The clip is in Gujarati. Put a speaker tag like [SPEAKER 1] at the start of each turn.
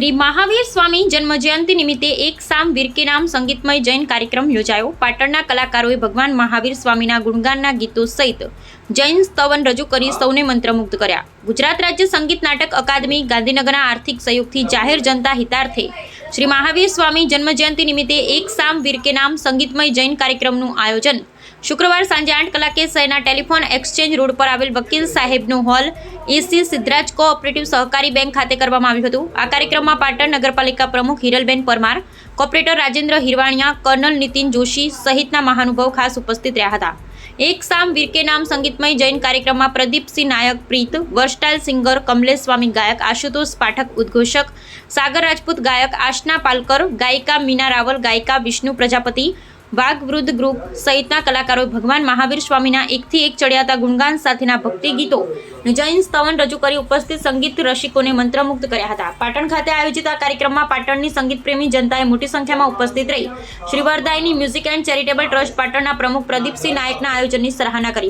[SPEAKER 1] શ્રી મહાવીર સ્વામી જન્મજયંતિ નિમિત્તે એક સામ વીરકે નામ સંગીતમય જૈન કાર્યક્રમ યોજાયો. પાટણના કલાકારોએ ભગવાન મહાવીર સ્વામીના ગુણગાનના ગીતો સહિત જૈન સ્તવન રજૂ કરી સૌને મંત્રમુગ્ધ કર્યા. ગુજરાત રાજ્ય સંગીત નાટક અકાદમી ગાંધીનગરના આર્થિક સહયોગથી જાહેર જનતા હિતાર્થે શ્રી મહાવીર સ્વામી જન્મજયંતિ નિમિત્તે એક સામ વીરકે નામ સંગીતમય જૈન કાર્યક્રમનું આયોજન. શુક્રવાર સાંજે આઠ કલાકે શહેરના ટેલિફોન એક્સચેન્જ રોડ પર આવેલ વકીલ સાહેબનું હોલ એસી સિદ્ધરાજ કોઓપરેટિવ સહકારી બેંક ખાતે કરવામાં આવ્યું હતું. આ કાર્યક્રમમાં પાટણ નગરપાલિકા પ્રમુખ હિરલબેન પરમાર, કોર્પોરેટર રાજેન્દ્ર હિરવાણિયા, કર્નલ નીતિન જોશી સહિતના મહાનુભાવ ખાસ ઉપસ્થિત રહ્યા હતા. એક સામ વીરકે નામ સંગીતમય જૈન કાર્યક્રમમાં પ્રદીપસિંહ નાયક, પ્રીત વર્સટાઇલ સિંગર, કમલેશ સ્વામી ગાયક, આશુતોષ પાઠક, ઉદ્ઘોષક, સાગર રાજપૂત ગાયક, આશના પાલકર, ગાયિકા મીના રાવલ, ગાયિકા વિષ્ણુ પ્રજાપતિ વાઘ ગ્રુપ સહિતના કલાકારોએ ભગવાન મહાવીર સ્વામીના એકથી એક ચડિયાતા ગુણગાન સાથેના ભક્તિ ગીતો જૈન સ્તવન રજૂ કરી ઉપસ્થિત સંગીત રસિકોને મંત્રમુગ્ધ કર્યા હતા. પાટણ ખાતે આયોજિત આ કાર્યક્રમમાં પાટણની સંગીત પ્રેમી જનતાએ મોટી સંખ્યામાં ઉપસ્થિત રહી. Shri Varadayini music and charitable trust પાટણના પ્રમુખ પ્રદીપસિંહ નાયકના આયોજનની સરાહના કરી.